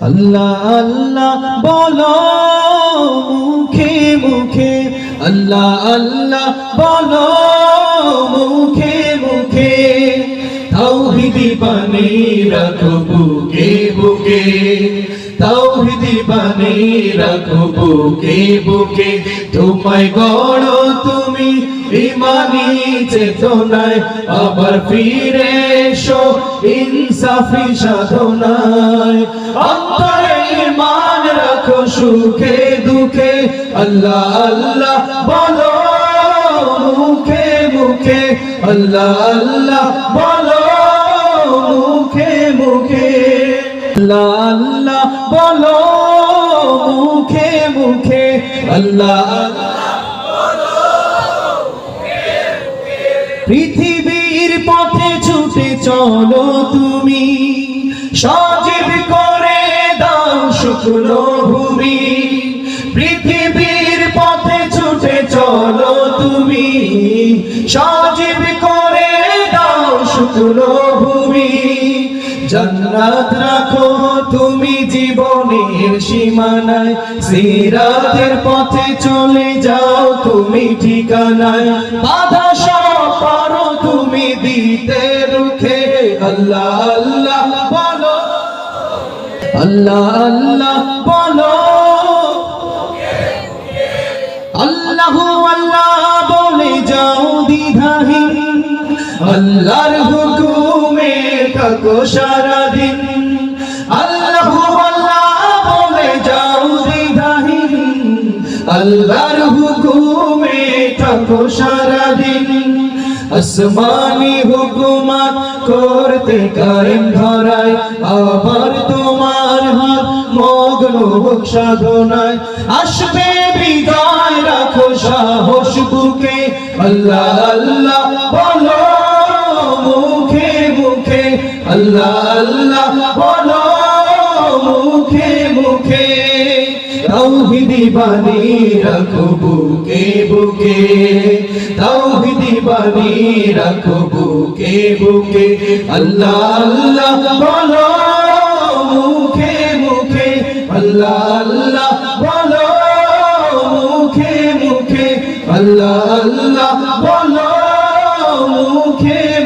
আল্লাহ আল্লাহ, বলো মুখে মুখে। আল্লাহ আল্লাহ, বলো মুখে মুখে। তাওহিদি বানি রাখো বুকে বুকে। তাওহিদি বানি রাখো বুকে বুকে। তোমায় গড়ো তুমি, ইমানি চেতনায় আবার ফিরে এসো ইনসাফি সাধনায়। রাখো, সুখে, দুঃখে। আল্লাহ আল্লাহ, বলো মুখে মুখে। আল্লাহ আল্লাহ, বলো মুখে মুখে। আল্লাহ আল্লাহ, বলো মুখে মুখে। আল্লাহ আল্লাহ পৃথিবীর পথে ছুটে চলো তুমি। সজীব করে দাও শুকনো ভূমি পৃথিবীর পথে ছুটে চলো তুমি। সজীব করে দাও শুকনো ভূমি জান্নাত রাখো তুমি জীবনের সীমানায়। সিরাতের পথে চলে যাও তুমি ঠিকানায়। বাধা দিতে রুখে আল্লাহ আল্লাহ বলো। আল্লাহ আল্লাহ বলো। আল্লাহ আল্লাহ বলে যাও দ্বিধাহীন। আল্লাহর হুকুমে থাকো সারাদিন। আল্লাহ আল্লাহ বলে যাও দ্বিধাহীন। আল্লাহর হুকুমে থাকো সারাদিন। আসমানি হুকুমাত করতে কায়েম ধরায়, আবার তোমার হাত মগ্ন সাধনায়। আসবে বিদায়, রাখো সাহস বুকে। আল্লাহ আল্লাহ, বলো মুখে মুখে। আল্লাহ আল্লাহ, বলো মুখে বানি রাখো বুকে বুকে। তৌহিদি বানি রাখো বুকে বুকে। আল্লাহ আল্লাহ বলো মুখে মুখে। আল্লাহ আল্লাহ বলো মুখে মুখে। আল্লাহ আল্লাহ বলো মুখে